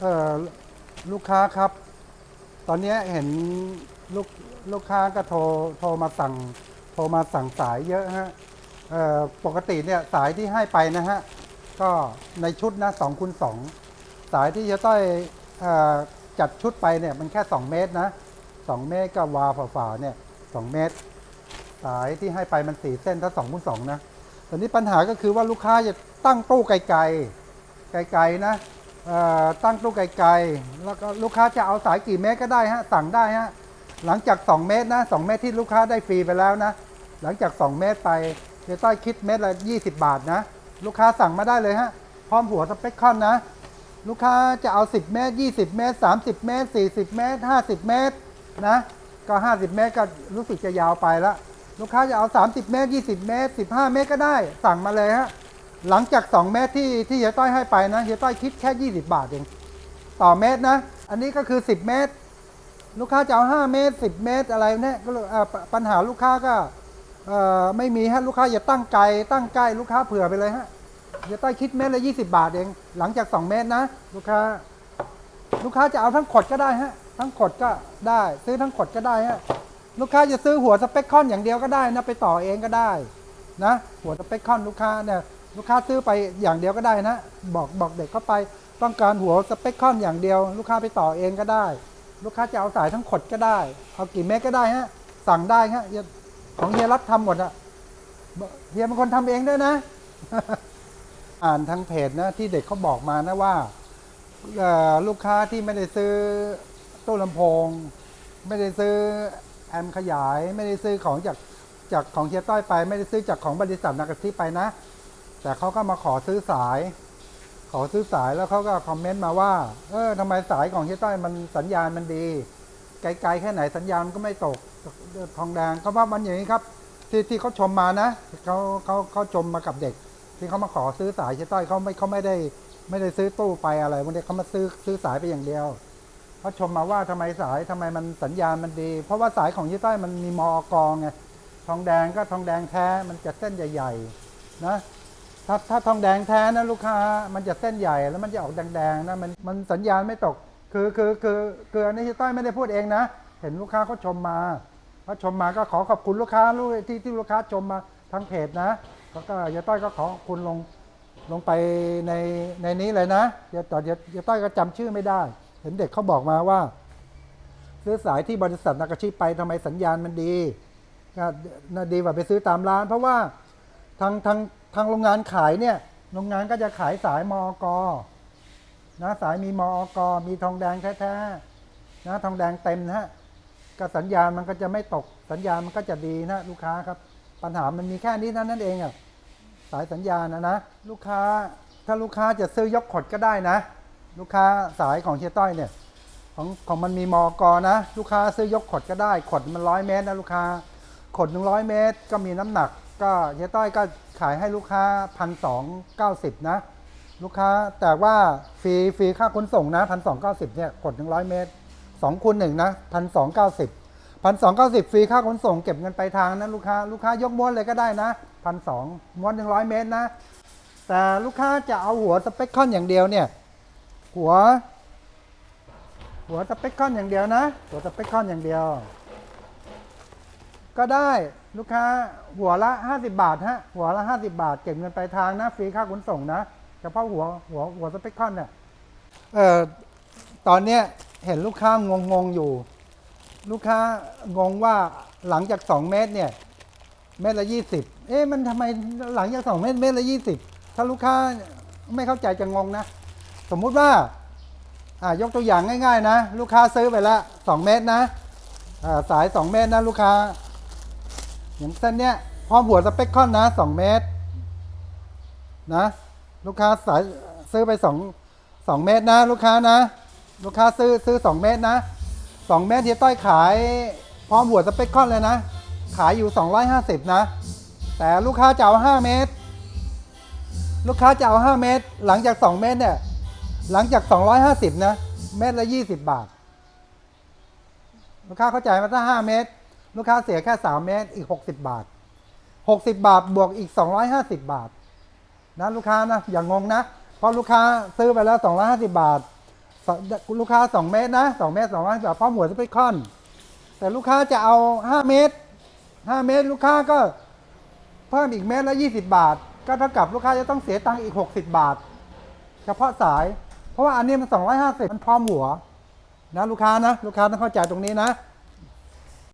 เอ่อลูกค้าครับ ตอนนี้เห็นลูกลูกค้าก็โทรโทรมาสั่งโทรมาสั่งสายเยอะฮะเอ่อปกติเนี่ยสายที่ให้ไปนะฮะ ก็ในชุดนะสองคูณสองสายที่จะต้อยเอ่อจัดชุดไปเนี่ยมันแค่ 2 เมตรนะ 2 เมตรก็วาฝ่าๆเนี่ยสเมตร สายที่ให้ไปมันสี่เส้นถ้าสองคูณสองนะตอนนี้ปัญหาก็คือว่าลูกค้าจะตั้งตู้ไกลๆไกลๆนะ ตั้งตู้ไกลๆแล้วก็ลูกค้าจะเอาสายกี่เมตรก็ได้ฮะสั่งได้ฮะหลังจาก 2 เมตรนะ 2 เมตรที่ลูกค้าได้ฟรีไปแล้วนะ หลังจาก 2 เมตรไปเดี๋ยวต้อยคิดเมตรละ 20 บาทนะ ลูกค้าสั่งมาได้เลยฮะ พร้อมหัวสเปคคอนนะ ลูกค้าจะเอา 10 เมตร 20 เมตร 30 เมตร 40 เมตร 50 เมตรนะ ก็ 50 เมตรก็รู้สึกจะยาวไปล้วลูกค้าจะเอา 30 เมตร 20 เมตร 15 เมตรก็ได้ สั่งมาเลยฮะ หลังจาก 2 เมตรที่ที่เฮียต้อยให้ไปนะเฮียต้อยคิดแค่ 20 บาทเองต่อเมตรนะ อันนี้ก็คือ 10 เมตร ลูกค้าจะเอา5เมตร 10 เมตรอะไรเนี่ยก็ปัญหาลูกค้าก็ไม่มีฮะลูกค้าอย่าตั้งไกลตั้งใกล้ลูกค้าเผื่อไปเลยฮะเฮียต้อยคิดเมตรละ20 บาทเอง หลังจาก 2 เมตรนะ ลูกค้า ลูกค้าจะเอาทั้งขดก็ได้ฮะทั้งขดก็ได้ซื้อทั้งขดก็ได้ฮะลูกค้าจะซื้อหัวสเปคคอนอย่างเดียวก็ได้นะไปต่อเองก็ได้นะหัวสเปคคอนลูกค้าเนี่ย ลูกค้าซื้อไปอย่างเดียวก็ได้นะ บอกบอกเด็กเข้าไป ต้องการหัวสเปคคอนอย่างเดียว ลูกค้าไปต่อเองก็ได้ ลูกค้าจะเอาสายทั้งขดก็ได้ เอากี่เมตรก็ได้ฮะ สั่งได้ฮะของเฮียรับทำหมดอะเฮียเป็นคนทำเองด้วยนะ อ่านทางเพจนะ ที่เด็กเขาบอกมานะว่าลูกค้าที่ไม่ได้ซื้อตู้ลำโพง ไม่ได้ซื้อแอมขยาย ไม่ได้ซื้อของจากจากของเฮียต้อยไป ไม่ได้ซื้อจากของบริษัทนากาซิไปนะ แต่เขาก็มาขอซื้อสาย ขอซื้อสายแล้วเขาก็คอมเมนต์มาว่า เออทำไมสายของเฮียต้อยมันสัญญาณมันดี ไกลๆแค่ไหนสัญญาณก็ไม่ตกทองแดงเขาว่ามันอย่างนี้ครับ ที่ที่เขาชมมานะเขาเขาเขาชมมากับเด็ก ที่เขามาขอซื้อสายเฮียต้อยเขาไม่เขาไม่ได้ ไม่ได้ซื้อตู้ไปอะไรพวกนี้เขามาซื้อซื้อสายไปอย่างเดียวเขาชมมาว่าทำไมสายทำไมมันสัญญาณมันดี เพราะว่าสายของยี่ต้อยมันมีมอกองไงทองแดงก็ทองแดงแท้มันจะเส้นใหญ่ ๆ นะ ถ้าถ้าทองแดงแท้นะลูกค้ามันจะเส้นใหญ่แล้วมันจะออกแดงๆนะมันมันสัญญาณไม่ตก คือคือคือคืออันนี้ยี่ต้อยไม่ได้พูดเองนะ เห็นลูกค้าเขาชมมาเขาชมมาก็ขอขอบคุณลูกค้าลูกที่ที่ลูกค้าชมมาทางเพจนะแล้วก็ยี่ต้อยก็ขอขอบคุณลงลงไปในในนี้เลยนะเดี๋ยวต่อเดี๋ยวเดี๋ยวต้อยก็จำชื่อไม่ได้ เห็นเด็กเขาบอกมาว่า ซื้อสายที่บริษัทนากาชิไปทำไมสัญญาณมันดีก็น่าดีกว่าไปซื้อตามร้าน เพราะว่าทางทาง ทางโรงงานขายเนี่ย โรงงานก็จะขายสายมอกนะสายมีมอกมีทองแดงแท้ๆนะทองแดงเต็มนะฮะก็สัญญาณมันก็จะไม่ตกสัญญาณมันก็จะดีนะลูกค้าครับ ปัญหามันมีแค่นี้เท่านั้นเองอะสายสัญญาณนะนะลูกค้าถ้าลูกค้าจะซื้อยกขดก็ได้นะ ลูกค้าสายของเชียต้อยเนี่ยของของมันมีมอกอนะ ลูกค้าซื้อยกขดก็ได้ ขดมันร้อยเมตรนะลูกค้า ขดหนึ่งร้อยเมตร ก็มีน้ำหนัก ก็เชียต้อยก็ขายให้ลูกค้าพันสองเก้าสิบนะ ลูกค้าแต่ว่าฟรีฟรีค่าขนส่งนะพันสองเก้าสิบเนี่ยขดหนึ่งร้อยเมตรสองคูณหนึ่งนะพันสองเก้าสิบพันสองเก้าสิบฟรีค่าขนส่งเก็บเงินไปลายทางนะลูกค้าลูกค้ายกม้วนเลยก็ได้นะพันสองม้วนหนึ่งร้อยเมตรนะ แต่ลูกค้าจะเอาหัวสเปคคอนอย่างเดียวเนี่ย หัว หัวสเปคคอนอย่างเดียวนะ หัวสเปคคอนอย่างเดียว ก็ได้ลูกค้าหัวละ 50 บาทฮะหัวละ 50 บาท เก็บเงินไปลายทางนะฟรีค่าขนส่งนะเฉพาะหัวหัวหัวสเปคคอนเนี่ยเอ่อตอนเนี้ยเห็นลูกค้างงงอยู่ ลูกค้างงว่าหลังจาก 2 เมตรเนี่ยเม็ดละยี่สิบเอ๊ะมันทำไมหลังจากสองเม็ดเม็ดละยี่สิบถ้าลูกค้าไม่เข้าใจจะงงนะ สมมุติว่าอ่ายกตัวอย่างง่าย ๆ นะ ลูกค้าซื้อไปละสองเมตรนะสายสองเมตรนะลูกค้า อย่างเส้นเนี้ยพร้อมหัวสเปคคอนนะสองเมตร นะ ลูกค้าสายซื้อไปสองสองเมตรนะ ลูกค้านะ ลูกค้าซื้อซื้อสองเมตรนะสองเมตรที่ต้อยขาย พร้อมหัวสเปคคอนเลยนะ ขายอยู่ 250 นะ แต่ลูกค้าจะเอา5เมตร ลูกค้าจะเอา5เมตร หลังจาก 2 เมตรเนี่ย หลังจาก 250 นะ เมตรละ 20 บาท ลูกค้าเข้าใจมาถ้า5เมตร ลูกค้าเสียแค่ 3 เมตรอีก 60 บาท 60 บาทบวกอีก 250 บาท นะลูกค้านะอย่างงงนะ เพราะลูกค้าซื้อไปแล้ว 250 บาท ลูกค้า 2 เมตรนะ 2 เมตร2 0 0แบบพร้อมหัวสเปคอน แต่ลูกค้าจะเอา 5 เมตร 5 เมตร ลูกค้าก็เพิ่มอีกเมตรละ 20 บาท ก็เท่ากับลูกค้าจะต้องเสียตังค์อีก 60 บาท เฉพาะสาย เพราะว่าอันนี้มัน 250 มันพร้อมหัว นะลูกค้านะ ลูกค้าต้องเข้าใจตรงนี้นะ